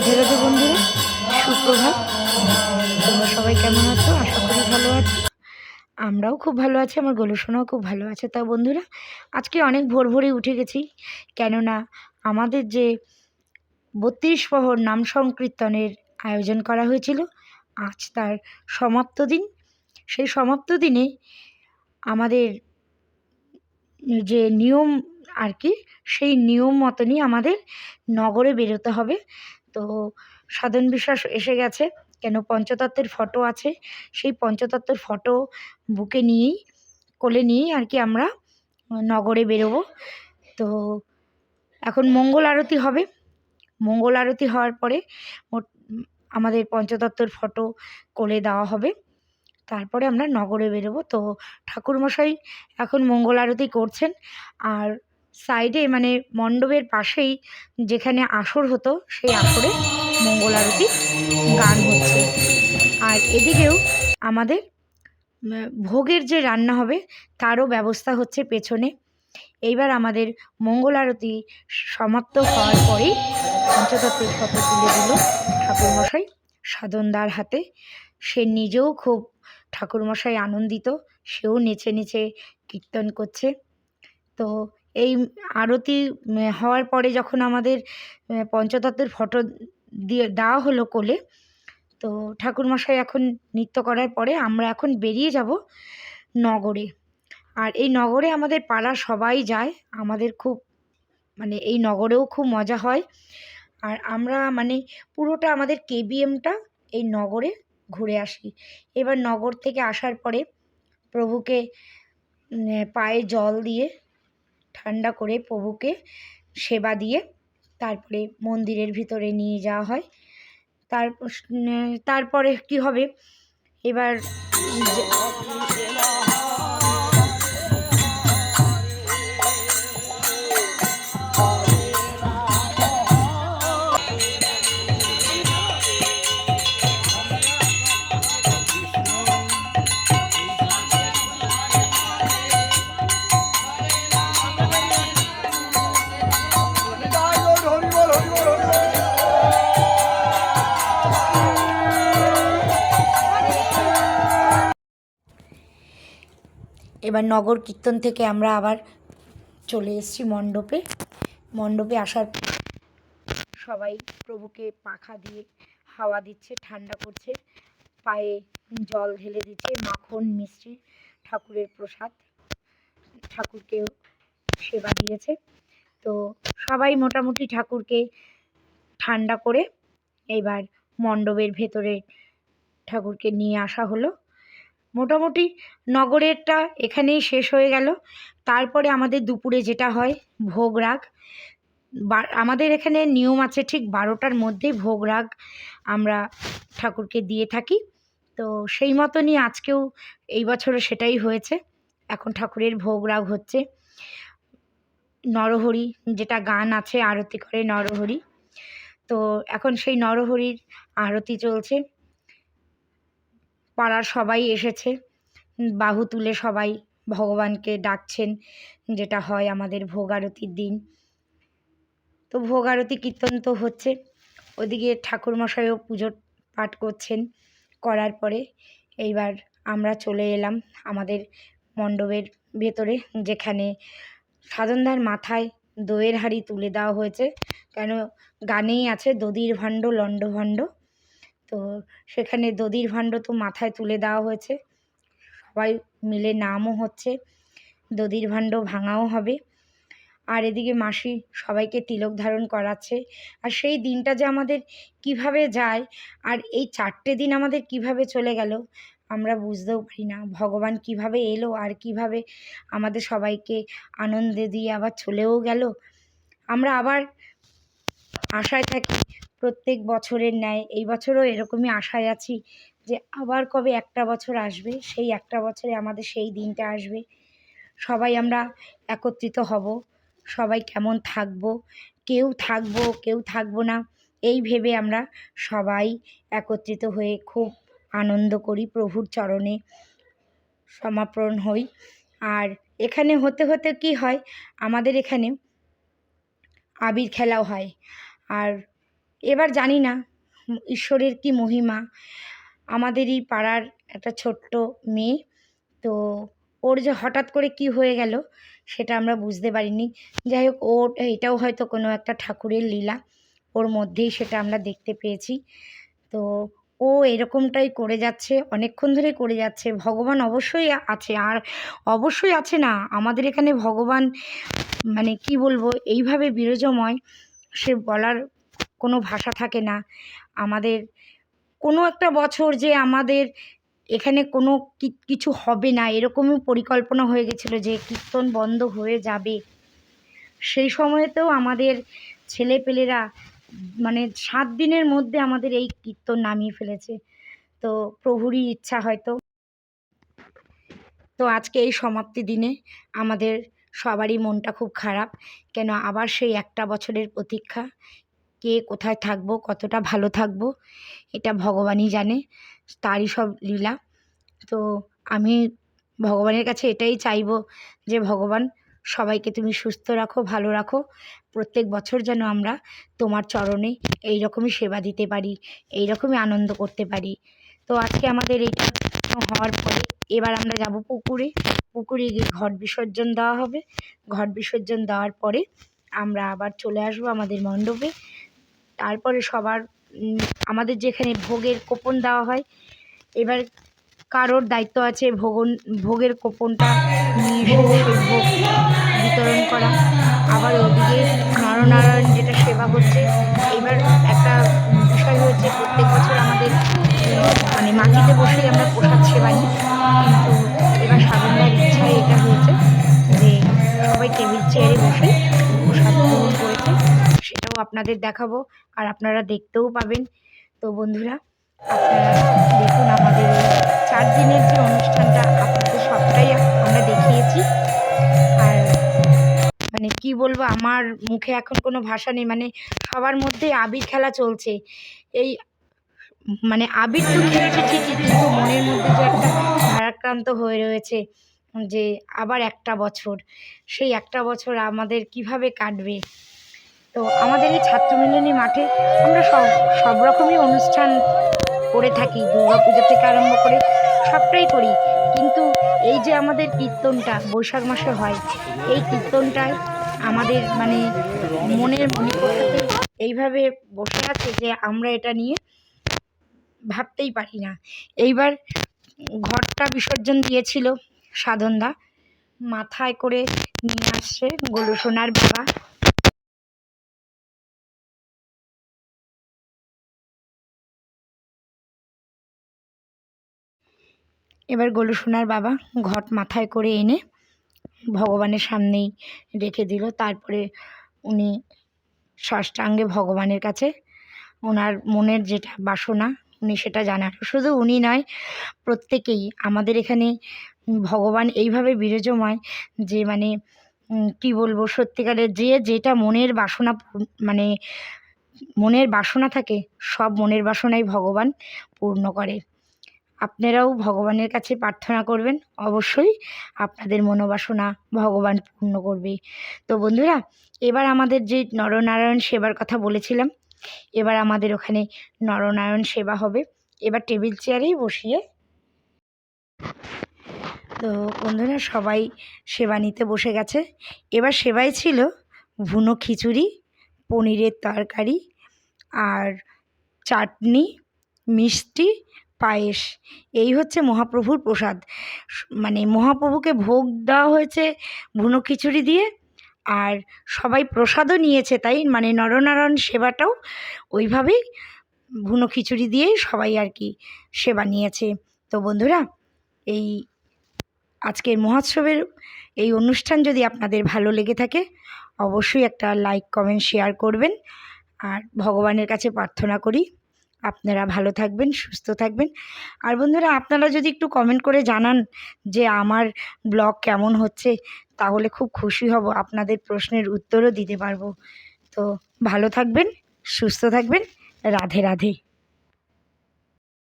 রাধে রাধে বন্ধুরা, সুপ্রভাত। তোমরা সবাই কেমন আছো? আশা করি ভালো আছো। আমরাও খুব ভালো আছি, আমার গোলুসোনাও খুব ভালো আছে। তা বন্ধুরা, আজকে অনেক ভোর ভোরে উঠে গেছি, কেননা আমাদের যে বত্রিশ প্রহর নাম সংকীর্তনের আয়োজন করা হয়েছিল, আজ তার সমাপ্ত দিন। সেই সমাপ্ত দিনে আমাদের যে নিয়ম আর কি, সেই নিয়ম মতনই আমাদের নগরে বেরোতে হবে। তো সাধন বিশ্বাস এসে গেছে। কেন পঞ্চতত্ত্বের ফটো আছে? সেই পঞ্চতত্ত্বের ফটো বুকে নিয়েই, কোলে নিয়েই আর কি আমরা নগরে বেরোবো। তো এখন মঙ্গল আরতি হবে। মঙ্গল আরতি হওয়ার পরে আমাদের পঞ্চতত্ত্বের ফটো কোলে দেওয়া হবে। তারপরে আমরা নগরে বেরোবো। তো ঠাকুরমশাই এখন মঙ্গল আরতি করছেন। আর সাইডে মানে মণ্ডপের পাশেই যেখানে আসর হতো, সেই আসরে মঙ্গল আরতি গান হচ্ছে। আর এদিকেও আমাদের ভোগের যে রান্না হবে, তারও ব্যবস্থা হচ্ছে পেছনে। এইবার আমাদের মঙ্গল আরতি সমাপ্ত হওয়ার পরেই পঞ্চতত্ত্বের কথা তুলে দিল ঠাকুরমশাই সাধনদার হাতে। সে নিজেও খুব ঠাকুরমশাই আনন্দিত, সেও নেচে নেচে কীর্তন করছে। তো এই আরতি হওয়ার পরে যখন আমাদের পঞ্চতত্ত্বের ফটো দিয়ে, দেওয়া হলো কোলে, তো ঠাকুরমশাই এখন নৃত্য করার পরে আমরা এখন বেরিয়ে যাব নগরে। আর এই নগরে আমাদের পাড়ার সবাই যায়, আমাদের খুব মানে এই নগরেও খুব মজা হয়। আর আমরা মানে পুরোটা আমাদের কেবিএমটা এই নগরে ঘুরে আসি। এবার নগর থেকে আসার পরে প্রভুকে পায়ে জল দিয়ে ঠান্ডা করে প্রভুকে সেবা দিয়ে তারপরে মন্দিরের ভিতরে নিয়ে যাওয়া হয়। তার তারপরে কি হবে? এবার এবার নগর কীর্তন থেকে আমরা আবার চলে এসেছি মণ্ডপে। মণ্ডপে আসার সবাই প্রভুকে পাখা দিয়ে হাওয়া দিচ্ছে, ঠান্ডা করছে, পায়ে জল ঢেলে দিচ্ছে, মাখন, মিষ্টি, ঠাকুরের প্রসাদ ঠাকুরকেও সেবা দিয়েছে। তো সবাই মোটামুটি ঠাকুরকে ঠান্ডা করে এবার মণ্ডপের ভেতরে ঠাকুরকে নিয়ে আসা হলো। মোটামুটি নগরেরটা এখানেই শেষ হয়ে গেল। তারপরে আমাদের দুপুরে যেটা হয়, ভোগ রাগ। আমাদের এখানে নিয়ম আছে ঠিক বারোটার মধ্যেই ভোগ রাগ আমরা ঠাকুরকে দিয়ে থাকি। তো সেই মতনই আজকেও এই বছরও সেটাই হয়েছে। এখন ঠাকুরের ভোগ রাগ হচ্ছে। নরহরি যেটা গান আছে, আরতি করে নরহরি। তো এখন সেই নরহরির আরতি চলছে। পাড়ার সবাই এসেছে। বাহু তুলে সবাই ভগবানকে ডাকছেন, যেটা হয় আমাদের ভোগ আরতির দিন। তো ভোগ আরতি কীর্তন তো হচ্ছে। ওদিকে ঠাকুরমশাইও পুজো পাঠ করছেন করার পরে। এইবার আমরা চলে এলাম আমাদের মণ্ডপের ভেতরে, যেখানে সাধনদার মাথায় দইয়ের হাঁড়ি তুলে দেওয়া হয়েছে। কেন? গানেই আছে, দধির ভাণ্ড লণ্ড ভাণ্ড তো সেখানে দধির ভাণ্ড তো মাথায় তুলে দেওয়া হয়েছে। সবাই মিলে নামও হচ্ছে। দধির ভাণ্ড ভাঙাও হবে। আর এদিকে মাসি সবাইকে তিলক ধারণ করাচ্ছে। আর সেই দিনটা যে আমাদের কীভাবে যায়, আর এই চারটে দিন আমাদের কীভাবে চলে গেল, আমরা বুঝতেও পারি না। ভগবান কীভাবে এলো, আর কীভাবে আমাদের সবাইকে আনন্দে দিয়ে আবার চলেও গেল। আমরা আবার আশায় থাকি, প্রত্যেক বছরের ন্যায়। এই বছরও এরকমই আশায় আছি যে আবার কবে একটা বছর আসবে, সেই একটা বছরে আমাদের সেই দিনটা আসবে। সবাই আমরা একত্রিত হব, সবাই কেমন থাকব, কেউ থাকব কেউ থাকব না, এই ভেবে আমরা সবাই একত্রিত হয়ে খুব আনন্দ করি, প্রভুর চরণে সমাপন হই। আর এখানে হতে হতে কি হয়, আমাদের এখানে আবির খেলাও হয়। আর এবার জানি না ঈশ্বরের কি মহিমা। আমাদেরই পাড়ার একটা ছোট্ট মেয়ে। তো ওর যে হঠাৎ করে কি হয়ে গেল সেটা আমরা বুঝতে পারিনি। যাই হোক ওর এটাও হয়তো কোনো একটা ঠাকুরের লীলা। ওর মধ্যেই সেটা আমরা দেখতে পেয়েছি। তো ও এরকমটাই করে যাচ্ছে, অনেকক্ষণ ধরে করে যাচ্ছে। ভগবান অবশ্যই আছে, আর অবশ্যই আছে না। আমাদের এখানে ভগবান মানে কি বলব, এইভাবে বিরজময়। সে বলার কোনো ভাষা থাকে না। আমাদের কোনো একটা বছর যে আমাদের এখানে কোনো কিছু হবে না, এরকমই পরিকল্পনা হয়ে গেছিল যে কীর্তন বন্ধ হয়ে যাবে। সেই সময়েতেও আমাদের ছেলেপেলেরা মানে সাত দিনের মধ্যে আমাদের এই কীর্তন নামিয়ে ফেলেছে। তো প্রভুরই ইচ্ছা হয়তো। তো আজকে এই সমাপ্তি দিনে আমাদের সবারই মনটা খুব খারাপ। কেন আবার সেই একটা বছরের প্রতীক্ষা? কে কোথায় থাকব? কতটা ভালো থাকব? এটা ভগবানই জানে। তারই সব লীলা। তো আমি ভগবানের কাছে এটাই চাইব যে, ভগবান, সবাইকে তুমি সুস্থ রাখো, ভালো রাখো। প্রত্যেক বছর যেন আমরা তোমার চরণে এই রকমই সেবা দিতে পারি এই রকমই আনন্দ করতে পারি। তো আজকে আমাদের এইটা হওয়ার পরে এবার আমরা যাব পুকুরে। পুকুরে গিয়ে ঘট বিসর্জন দেওয়া হবে। ঘট বিসর্জন দেওয়ার পরে আমরা আবার চলে আসব আমাদের মণ্ডপে। তারপরে সবার আমাদের যেখানে ভোগের কোপন দেওয়া হয়, এবার কারোর দায়িত্ব আছে ভোগন, ভোগের কোপনটা নিয়ে ভোগ বিতরণ করা। আবার ওদিকে নরনারায়ণ যেটা সেবা হচ্ছে, এবার একটা বিষয় হয়েছে প্রত্যেক বছর আমাদের মানে মাটিতে বসেই আমরা প্রসাদ সেবা নিই কিন্তু এবার সাধনদার ইচ্ছায় এটা হয়েছে যে সবাই টেবিল চেয়ারে বসে প্রসাদ গ্রহণ করেছে। সেটাও আপনাদের দেখাবো আর আপনারা দেখতেও পাবেন। তো বন্ধুরা, আপনারা দেখুন আমাদের চার দিনের যে অনুষ্ঠানটা আপনাদের সবটাই আমরা দেখিয়েছি। আর মানে কি বলব, আমার মুখে এখন কোনো ভাষা নেই। মানে সবার মধ্যে আবির খেলা চলছে। এই মানে আবির তো খেলেছে ঠিকই, কিন্তু মনের মধ্যে যে একটা ভারাক্রান্ত হয়ে রয়েছে যে আবার একটা বছর, সেই একটা বছর আমাদের কীভাবে কাটবে? তো আমাদের এই ছাত্র ছাত্রমিলনী মাঠে আমরা সব সব রকমই অনুষ্ঠান করে থাকি দুর্গা পুজো থেকে আরম্ভ করে সবটাই করি, কিন্তু এই যে আমাদের কীর্তনটা বৈশাখ মাসে হয়, এই কীর্তনটায় আমাদের মানে মনের মণিকোঠাতে এইভাবে বসে আছে যে আমরা এটা নিয়ে ভাবতেই পারি না। এইবার ঘরটা বিসর্জন দিয়েছিল সাধনদা। মাথায় করে নিয়ে আসছে গোলু সোনার বাবা। এবার গোলু সোনার বাবা ঘট মাথায় করে এনে ভগবানের সামনেই রেখে দিল। তারপরে উনি ষষ্ঠাঙ্গে ভগবানের কাছে ওনার মনের যেটা বাসনা উনি সেটা জানান শুধু উনি নয়, প্রত্যেকেই আমাদের এখানে ভগবান এইভাবে বিরাজময় যে মানে কি বলব সত্যিকারের যে যেটা মনের বাসনা মানে মনের বাসনা থাকে সব মনের বাসনাই ভগবান পূর্ণ করে। আপনারাও ভগবানের কাছে প্রার্থনা করবেন, অবশ্যই আপনাদের মনোবাসনা ভগবান পূর্ণ করবে। তো বন্ধুরা, এবার আমাদের যে নরনারায়ণ সেবার কথা বলেছিলাম এবার আমাদের ওখানে নরনারায়ণ সেবা হবে। এবার টেবিল চেয়ারেই বসিয়ে তো বন্ধুরা, সবাই সেবা নিতে বসে গেছে। এবার সেবাই ছিল ভুনো খিচুড়ি, পনিরের তরকারি আর চাটনি, মিষ্টি, পায়েস। এই হচ্ছে মহাপ্রভুর প্রসাদ। মানে মহাপ্রভুকে ভোগ দেওয়া হয়েছে ভুনো খিচুড়ি দিয়ে। আর সবাই প্রসাদও নিয়েছে তাই মানে নরনারায়ণ সেবাটাও ওইভাবেই ভুনো খিচুড়ি দিয়েই সবাই আর কি সেবা নিয়েছে। তো বন্ধুরা, এই আজকের মহোৎসবের এই অনুষ্ঠান যদি আপনাদের ভালো লেগে থাকে, অবশ্যই একটা লাইক, কমেন্ট, শেয়ার করবেন। আর ভগবানের কাছে প্রার্থনা করি আপনারা ভালো থাকবেন, সুস্থ থাকবেন। আর বন্ধুরা, আপনারা যদি একটু কমেন্ট করে জানান যে আমার ব্লগ কেমন হচ্ছে, তাহলে খুব খুশি হব। আপনাদের প্রশ্নের উত্তরও দিতে পারব। তো ভালো থাকবেন, সুস্থ থাকবেন। রাধে রাধে।